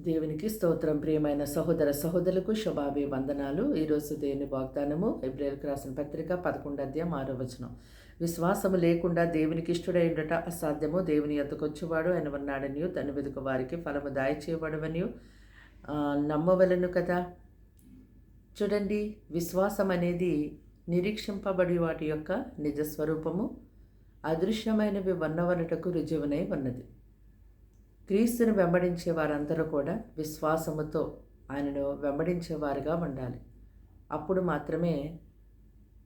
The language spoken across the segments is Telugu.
దేవునికి స్తోత్రం. ప్రియమైన సహోదర సహోదరులకు శుభాభి వందనాలు ఈరోజు దేవుని వాగ్దానము ఏప్రిల్కి రాసిన పత్రిక పదకొండు అధ్యాయం ఆరో వచనం. విశ్వాసము లేకుండా దేవునికి ఇష్టడై ఉండట అసాధ్యము. దేవుని ఎద్దకొచ్చువాడు ఆయన ఉన్నాడనియు తను వెతుకు వారికి ఫలము దాయిచేయబడవనియు నమ్మవలను కదా? చూడండి విశ్వాసం అనేది నిరీక్షింపబడి వాటి యొక్క నిజ స్వరూపము అదృశ్యమైనవి ఉన్నవనటకు రుజువునై ఉన్నది. క్రీస్తుని వెంబడించే వారందరూ కూడా విశ్వాసముతో ఆయనను వెంబడించేవారుగా ఉండాలి. అప్పుడు మాత్రమే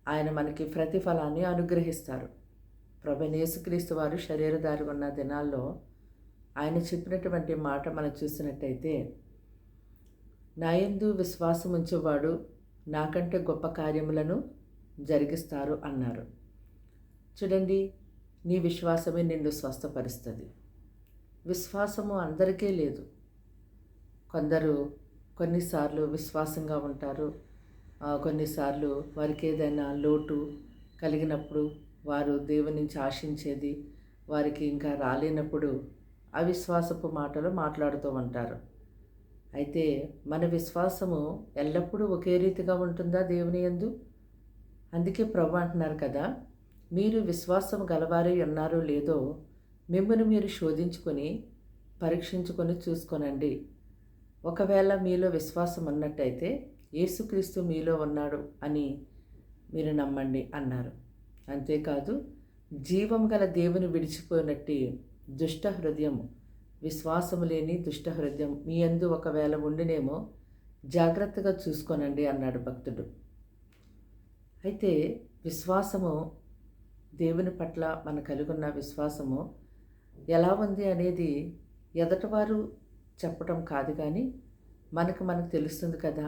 ఆయన మనకి ప్రతిఫలాన్ని అనుగ్రహిస్తారు. ప్రభు యేసుక్రీస్తు వారు శరీరధారి ఉన్న దినాల్లో ఆయన చెప్పినటువంటి మాట మనం చూసినట్టయితే నాయందు విశ్వాసం ఉంచేవాడు నాకంటే గొప్ప కార్యములను జరిగిస్తారు అన్నారు. చూడండి నీ విశ్వాసమే నిన్ను స్వస్థపరుస్తుంది. విశ్వాసము అందరికీ లేదు. కొందరు కొన్నిసార్లు విశ్వాసంగా ఉంటారు. కొన్నిసార్లు వారికి ఏదైనా లోటు కలిగినప్పుడు వారు దేవుని నుంచి ఆశించేది వారికి ఇంకా రాలేనప్పుడు అవిశ్వాసపు మాటలు మాట్లాడుతూ ఉంటారు. అయితే మన విశ్వాసము ఎల్లప్పుడూ ఒకే రీతిగా ఉంటుందా దేవుని యందు? అందుకే ప్రభు అంటున్నారు కదా మీరు విశ్వాసం గలవారై ఉన్నారో లేదో మిమ్మల్ని మీరు శోధించుకొని పరీక్షించుకొని చూసుకోనండి. ఒకవేళ మీలో విశ్వాసం ఉన్నట్టయితే యేసుక్రీస్తు మీలో ఉన్నాడు అని మీరు నమ్మండి అన్నారు. అంతేకాదు జీవం గల దేవుని విడిచిపోయినట్టి దుష్ట హృదయం విశ్వాసము లేని దుష్ట హృదయం మీ అందు ఒకవేళ ఉండినేమో జాగ్రత్తగా చూసుకోనండి అన్నాడు భక్తుడు. అయితే విశ్వాసము దేవుని పట్ల మన కలిగున్న విశ్వాసము ఎలా ఉంది అనేది ఎదటివారు చెప్పటం కాదు కానీ మనకు మనకు తెలుస్తుంది కదా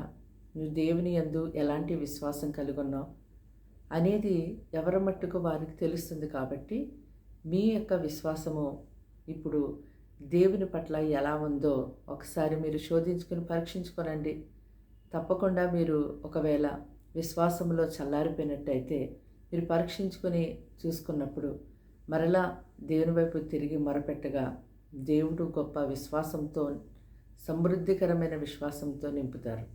నువ్వు దేవుని యందు ఎలాంటి విశ్వాసం కలిగి ఉన్నావు అనేది ఎవరి మట్టుకు వారికి తెలుస్తుంది కాబట్టి మీ యొక్క విశ్వాసము ఇప్పుడు దేవుని పట్ల ఎలా ఉందో ఒకసారి మీరు శోధించుకుని పరీక్షించుకోనండి. తప్పకుండా మీరు ఒకవేళ విశ్వాసంలో చల్లారిపోయినట్టయితే మీరు పరీక్షించుకొని చూసుకున్నప్పుడు మరలా దేవుని వైపు తిరిగి మొరపెట్టగా దేవుడు గొప్ప విశ్వాసంతో సమృద్ధికరమైన విశ్వాసంతో నింపుతారు.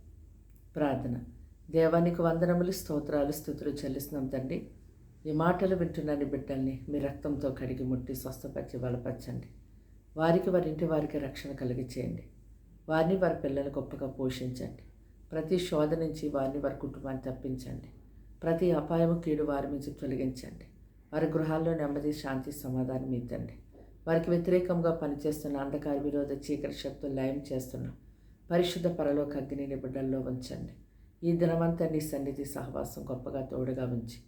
ప్రార్థన. దేవానికి వందనములు స్తోత్రాలు స్థుతులు చెల్లిస్తున్నాం తండ్రి. ఈ మాటలు వింటున్నాను బిడ్డల్ని మీ రక్తంతో కడిగి ముట్టి స్వస్థపరిచి బలపరచండి. వారికి వారి ఇంటి వారికి రక్షణ కలిగించేయండి వారిని వారి పిల్లలు గొప్పగా పోషించండి. ప్రతి శోధ నుంచి వారిని వారి కుటుంబాన్ని తప్పించండి. ప్రతి అపాయము కీడు వారి నుంచి తొలగించండి. వారి గృహాల్లో నెమ్మది శాంతి సమాధానం ఇద్దండి. వారికి వ్యతిరేకంగా పనిచేస్తున్న అంధకార విరోధ చీకటి శక్తులు లయం చేస్తున్నాం పరిశుద్ధ పరలోక అగ్నిని బిడ్డల్లో ఉంచండి. ఈ దినమంతా నీ సన్నిధి సహవాసం గొప్పగా తోడుగా ఉంచి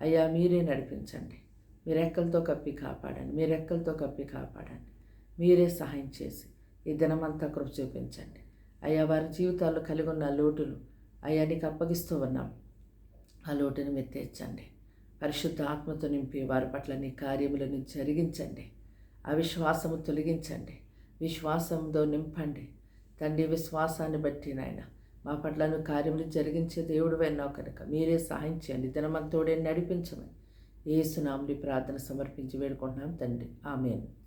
అయ్యా మీరే నడిపించండి. మీ రెక్కలతో కప్పి కాపాడండి. మీ రెక్కలతో కప్పి కాపాడండి. మీరే సహాయం చేసి ఈ దినమంతా కృప చూపించండి. అయ్యా వారి జీవితాల్లో కలిగి ఉన్న లోటులు అయ్యా నీకు అప్పగిస్తూ ఉన్నాం. ఆ లోటుని మీరు తీర్చండి. పరిశుద్ధ ఆత్మతో నింపి వారి పట్ల నీ కార్యములను జరిగించండి. అవిశ్వాసము తొలగించండి. విశ్వాసంతో నింపండి. తండ్రి విశ్వాసాన్ని బట్టి నాయన మా పట్లను కార్యములు జరిగించే దేవుడు వెన్నో కనుక మీరే సహాయం చేయండి. దినమంతోడే నడిపించమని ఏ సునాముని ప్రార్థన సమర్పించి వేడుకుంటున్నాం తండ్రి. ఆమెను.